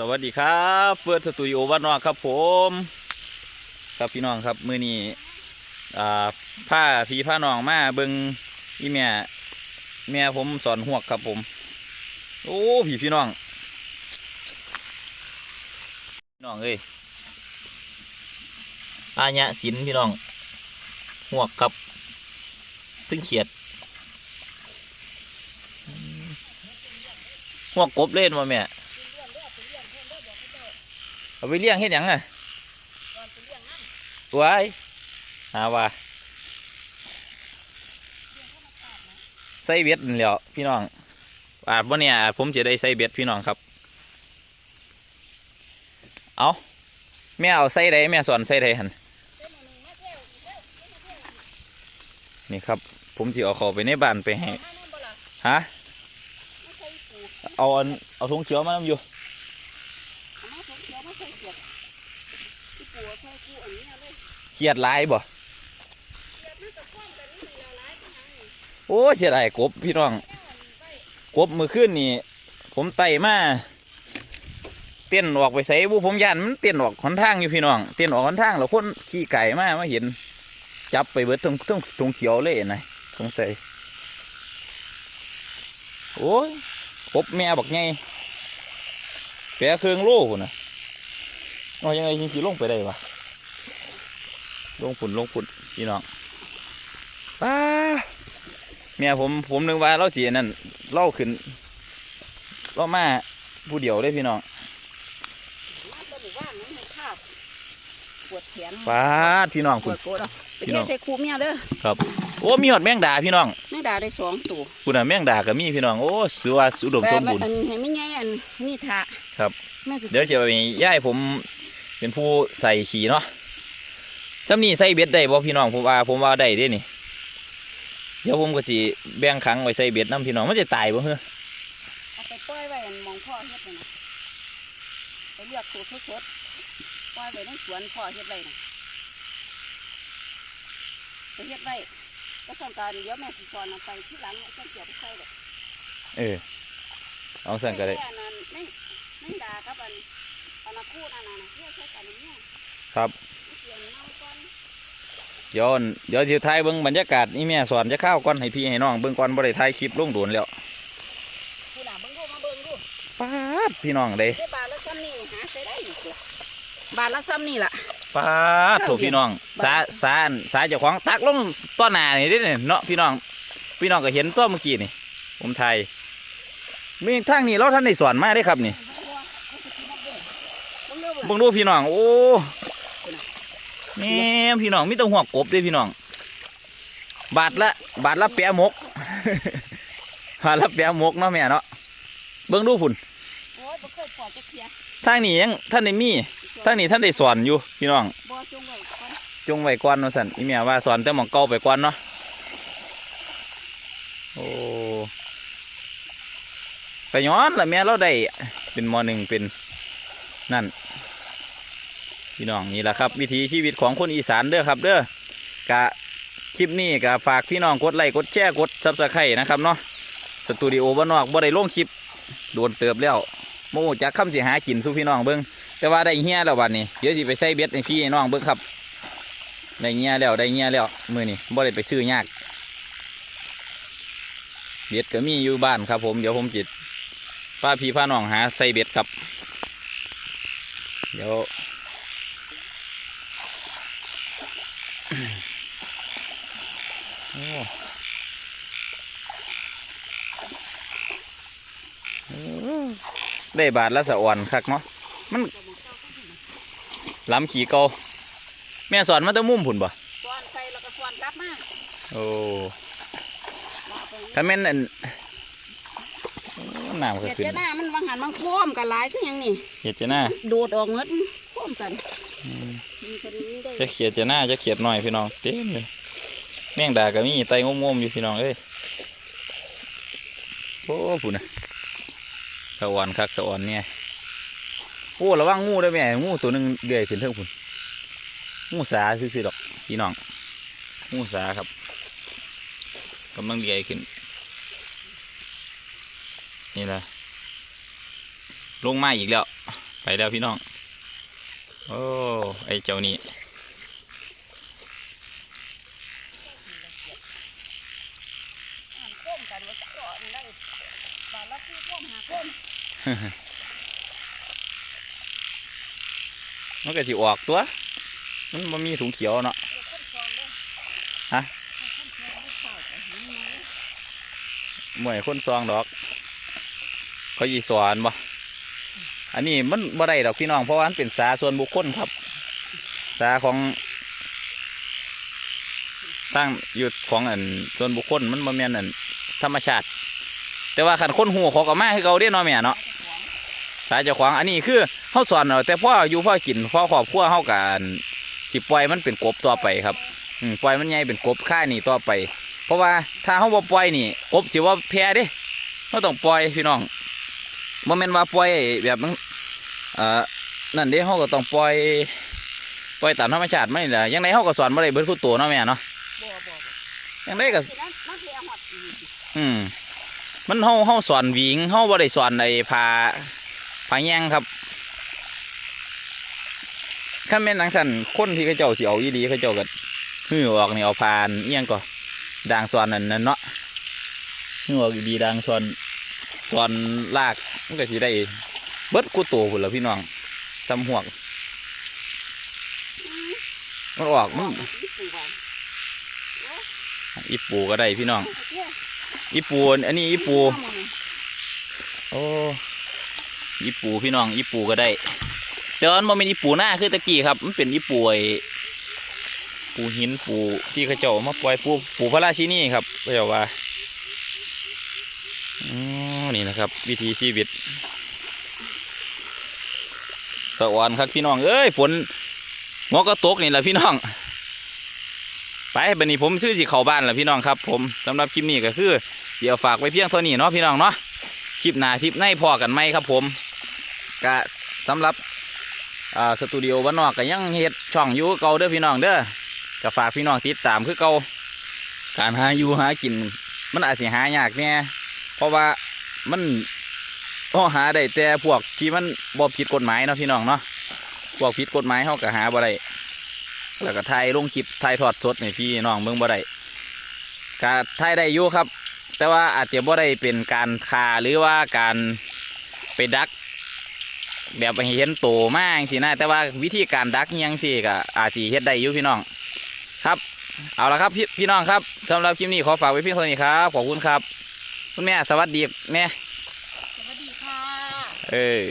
สวัสดีครับเฟิร์สสตูดิโอวัดนอกครับผม ครับพี่น้องครับมือนี้ผ้าพี่ผ้าน้องมาเบิงอีแม่แม่ผมสอนหวกครับผม โอ้พี่พี่น้องพี่น้องเอ้ยอาญะศิลพี่น้องหวกครับตึงเขียดหวกกบเล่นมาแม่ เอาไปเลี้ยงเฮ็ดหยังอะตัวไอ้หาว่าใส่เบ็ดแล้วพี่น้องอาจว่าเนี่ยผมจะได้ใส่เบ็ดพี่น้องครับ เอาแม่เอาใส่ใดแม่สอนใส่ใดหันนี่ครับ ผมจะเอาเข้าไปในบ้านไปให้ฮะเอาเอาถุงเขียวมาอยู่ นํอยู่เขียดหลายบ่โอ้เสียดายกบพี่น้องกบมือขึ้นนี่ ผมไต่มาเต้นออกไปใส่บุผมยันมันเต้นออกขอนทางอยู่พี่น้องเต้นออกขอนทางแล้วคนขี่ไก่มามาเห็น จับไปเบิดตรงตรงตรงเขียวเลยนะสงสัยโอ้ยกบแม่บักไงแปะเครื่องโล่พุ่นนะ เอายังไงยิงขี่ลงไปได้วะลงผุนลงผุนพี่น้องป้าเมียผมผมนึกว่าเราเสียนั่นเล่าขึ้นเรามาผู้เดียวเลยพี่น้องปวดแขนป้าดพี่น้องปคุณวดโกดเอาไปพี่แก้น้องใส่คูเมียเด้อครับโอ้มีหอดแมงดาพี่น้องแม่ดาได้สองตัวคุณน่ะแมงดาก็มีพี่น้องโอ้สือว่าอุดมสมบูรณ์อันให้ไม่ไงอันนี่ทะครับแม่จะเดี๋ยวจะไปย่ายผม เป็นผู้ใส่ขี่เนาะจำนี่ใส่เบ็ดได้บ่พี่น้องผมว่าผมว่าได้เด้นี่ เดี๋ยวผมก็สิแบ่งขังไว้ใส่เบ็ดน้ำพี่น้องมันจะตายบ่เฮ้อเอาไปปล่อยไว้อันมองพ่อเฮ็ดน่ะนะไปเลือกตัวสดๆปล่อยไว้ในสวนพ่อเฮ็ดไว้น่ะไปเฮ็ดไว้ก็สอนการเดี๋ยวแม่สิสอนเอาไปที่หลังเอาเสียบไปใส่เลยเออเอาสั่นก็ได้แค่นั้นแม่งแม่งด่ากับอัน อันนั้นพูดอันนั้นน่ะเพื่อใช้กันเนี่ยครับเสียงเน่าก่อนเดี๋ยวอั่นเดี๋ยวจะถ่ายเบิ่งบรรยากาศนี่แม่สอนจะเข้าวก่อนให้พี่ให้น้องเบิ่งก่อนบ่ได้ถ่ายคลิปลงโดนแล้วผู้หลาเบิ่งดูมาเบิ่งดูป๊าดพี่น้องเด้ได้บาทละซ้ำนี่หาใช้ได้อยู่ตัวบาทละซ้ำนี่ล่ะป๊าดโถพี่น้องสาสาอันสาเจ้าของตักลงต้นหน้านี่เด้เนี่ยเนาะพี่น้อง พี่น้องก็เห็นตัวเมื่อกี้นี่ผมถ่ายมีทางนี้เราท่านได้สอนมาได้ครับนี่เบิ่งดูเบิ่งดูพี่น้อง โอ้แม่พี่น้องมีแต่หัวกบเด้พี่น้อง บาทละ บาทละแปะมกบาทละแปะมกเนาะแม่เนาะเบิ่งดูพุ่นโอ้ยบ่เคยปอดจะเคลียร์ทางนี้ยังท่านได้มีทางนี้ท่านได้สอนอยู่พี่น้องบ่จงไว้ก่อนจงไว้ก่อนว่าสั่นอีเมียว่าสอนแต่หมองเก่าไปก่อนเนาะโอ้ไปย้อนละแม่เราได้เป็นมหนึ่งเป็น นั่น พี่น้องนี่แหละครับ วิถีชีวิตของคนอีสานเด้อครับ เด้อกะคลิปนี้กะฝากพี่น้องกดไลค์กดแชร์กดซับสไครต์นะครับเนาะสตูดิโอบ้านนอกบ่ได้ลงคลิปโดนเติบแล้วโมจักคำสิหากินสู่พี่น้องเบิ้งแต่ว่าได้เฮี้ยแล้ววันนี้เดี๋ยวสิไปใส่เบ็ดให้พี่น้องเบิ้งครับได้เงี้ยแล้วได้เงี้ยแล้วมือนี่บ่ได้ไปซื้อยากเบ็ดก็มีอยู่บ้านครับผมเดี๋ยวผมจิตป้าพี่พาน้องหาใส่เบ็ดครับ เดี๋ยวโอ้โอ้ได้บาทละสะอ่อนคักเนาะมันล้ำขี่เกาแม่สอนมาแตั้งมุมผุนบ่สวนใส่แล้วก็สวนกลับมาโอ้ถ้าแม่นอั นโอ้น้ำก็เฮ็ดขึ้นจะหน้ามันวางหันมันโค้มกันหลายคือหยังนี่เขียดจะหน้าโดดออกเงิดโค้มกันมีคนนี้ได้จะเขียดจะหน้าจะเขียดหน่อยพี่น้องเต็มเลยแมงดาก็มีไตงมๆอยู่พี่น้องเอ้ยโอ้ผุนนะสวรรค์คักสวรรค์เนี่ยโอ้ระวังงูด้วยแม่งูตัวหนึงเดือยขึ้นเทิงผุนงูสาซื่อๆดอกพี่น้องงูสาครับกำลังเดือยขึ้น นี่แหละลงมาอีกแล้ว ไปแล้วพี่น้อง โอ้ไอเจ้านี่อ่านก้มกันว่าจะก่อนได้บาทละสี่ก้มหาก้มมันก็สิออกตัว มันบ่มีถุงเขียวเนาะเออก้มซองเด้อฮะเอาก้มซองไม่เข้าแต่เห็นไหมหมวยคนซองดอก เขายีสอนบ่อันนี้มันบ่ได้ดอกพี่น้องเพราะว่ามันเป็นสาส่วนบุคคลครับสาของตั้งหยุดของอันส่วนบุคคลมันบ่แม่นอันธรรมชาติ แต่ว่าคันคนหูเขาก็มาคือเก่าเด้เนาะแม่เนาะสายเจ้าของอันนี้คือเฮาสอนเอาแต่พ่ออยู่พ่อกินพ่อครอบครัวเฮากันสิปล่อยมันเป็นกบต่อไปครับอืมปล่อยมันใหญ่เป็นกบค่านี่ต่อไป เพราะว่าถ้าเฮาบ่ปล่อยนี่กบสิว่าแพ้เด้เฮาต้องปล่อยพี่น้อง บ่แม่นว่าปล่อยแบบมันเอ่อนั่นเด้เฮาก็ต้องปล่อยปล่อยตามธรรมชาติมันนี่แหละยังไงเฮาก็สอนบ่ได้เบิดทุกตัวเนาะแม่เนาะบ่บ่บ่ยังไงก็สินั้นมันเพียหอดอีกอืมมันเฮาเฮาสอนหวิงเฮาบ่ได้สอนไอ้พาพาแยงครับคันแม่นหนังสั่นคนที่เขาเจ้าสิเอาอีดีเขาเจ้าก็หื้อออกนี่เอาพานเอียงก็ด่างสอนนั่นนั่นเนาะหื้อออกอีดีด่างสอนสอนลาก มันก็สิได้เบิดกูโตพุ่นล่ะพี่น้องจำหวก มันออกมันอีปูบ้านอีปูก็ได้พี่น้อง อีปูอันนี้อีปู โอ้ญี่ปูพี่น้องญี่ปูก็ได้แต่ว่ามันบ่เป็นญี่ปูหน้าคือตะกี้ครับ มันเป็นญี่ปูไอปูหินปูที่เขาเจ้ามาปล่อยปูปูพระราชินีครับเขาเจ้าว่า นะครับ วิถีชีวิต สวรรค์ครับพี่น้อง เอ้ย ฝนงอก็ตกนี่แหละพี่น้อง ไปบันนี้ผมซื้อสิเข้าบ้านแหล้วพี่น้องครับ ผมสำหรับคลิปนี้ก็คือเดี๋ยวฝากไว้เพียงเท่านี้เนาะพี่น้องเนาะคลิปหน้าคลิปในพอกันไหมครับ ผมกะสำหรับสตูดิโอบ้านนอกก็ยังเฮ็ดช่องอยู่เก่าเด้อพี่น้องเด้อก็ฝากพี่น้องติดตามคือเก่าการหาอยู่หากิน มันอาจสิหายากเนี่ยเพราะว่า มันเอาหาได้แต่พวกที่มันบ่ผิดกฎหมายเนาะพี่น้องเนาะพวกผิดกฎหมายเขาก็หาบ่ได้แล้วก็ถ่ายลงคลิปถ่ายทอดสดให้พี่น้องเบิ่งบ่ได้ก็ถ่ายได้อยู่ครับ แต่ว่าอาจจะบ่ได้เป็นการคาหรือว่าการไปดัก แบบให้เห็นโตมากสินะแต่ว่าวิธีการดักยังสิก็อาจจะเฮ็ดได้อยู่พี่น้องครับ เอาละครับพี่พี่น้องครับสำหรับคลิปนี้ขอฝากไว้เพียงเท่านี้ครับขอบคุณครับ คุณแม่สวัสดีแม่สวัสดีค่ะ เออ